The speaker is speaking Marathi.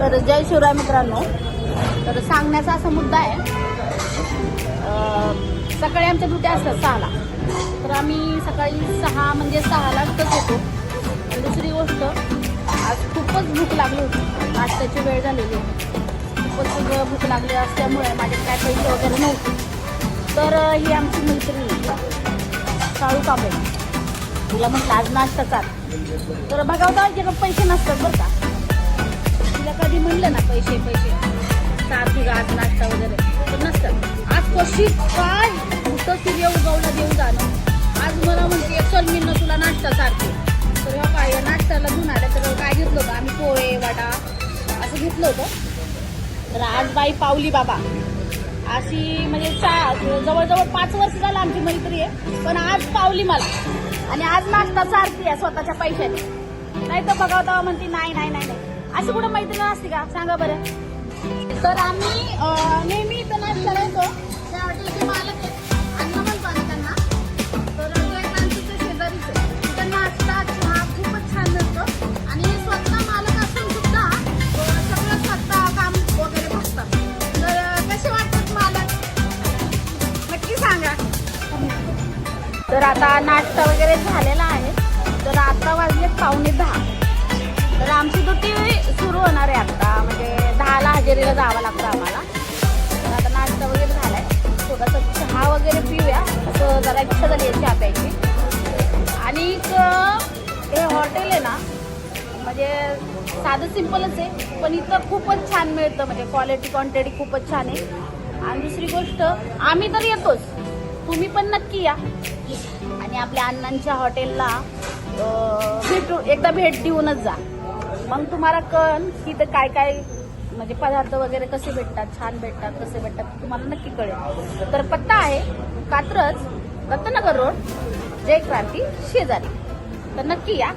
तर जय शिवराय मित्रांनो. तर सांगण्याचा असा मुद्दा आहे. सकाळी आमच्या दुट्या असतात सहाला. तर आम्ही सकाळी सहा म्हणजे सहाला वाजताच येतो. दुसरी गोष्ट आज खूपच भूक लागली होती. नाश्त्याची वेळ झालेली खूपच भूक लागली असल्यामुळे माझे काय पैसे वगैरे नव्हते. तर ही आमची मैत्री काळू कांबळे. तुला म्हटलं आज नाश्ता चाल तर बघावता की पैसे नसतात बरं का. अशी काय कुठं सूर्य उगवला देऊ जाणं. आज मला म्हणते चल मी तुला नाश्ता सारखे. तर काय या नाश्त्याला घेऊन आल्या तर काय घेतलं होतं? आम्ही पोहे वाटा असं घेतलं होतं. तर आज बाई पावली बाबा. अशी म्हणजे चा जवळजवळ पाच वर्ष झालं आमची मैत्री आहे पण आज पावली मला. आणि आज नाश्ता सारखी आहे स्वतःच्या पैशाने. नाही तर बघा तेव्हा म्हणते नाही नाही नाही नाही. अशी कुठं मैत्रीण असते का? सांगा बरं. तर आम्ही नेहमी इथं नाश्ता येतो. तर खूपच छान आणि स्वतः काम नक्की सांगा. तर आता नाश्ता वगैरे झालेला आहे. तर आता वाजले पावणे दहा. तर आमची दुटी सुरू होणार आहे आता. म्हणजे दहाला हजेरीला जावं लागतं आम्हाला. इच्छा झाली आहे चहा प्यायची आणि हे हॉटेल आहे ना म्हणजे साधं सिम्पलच आहे पण इथं खूपच छान मिळतं म्हणजे क्वालिटी क्वांटिटी खूपच छान आहे. आणि दुसरी गोष्ट आम्ही तर येतोच. तुम्ही पण नक्की या. आणि आपल्या अण्णांच्या हॉटेलला भेटू एकदा भेट देऊनच जा. मग तुम्हाला कळ की इथं काय काय म्हणजे पदार्थ वगैरे कसे भेटतात छान भेटतात कसे भेटतात तुम्हाला नक्की कळेल. तर पत्ता आहे कात्रज रत्नगर रोड जय क्रांती शेजारी. तर नक्की या.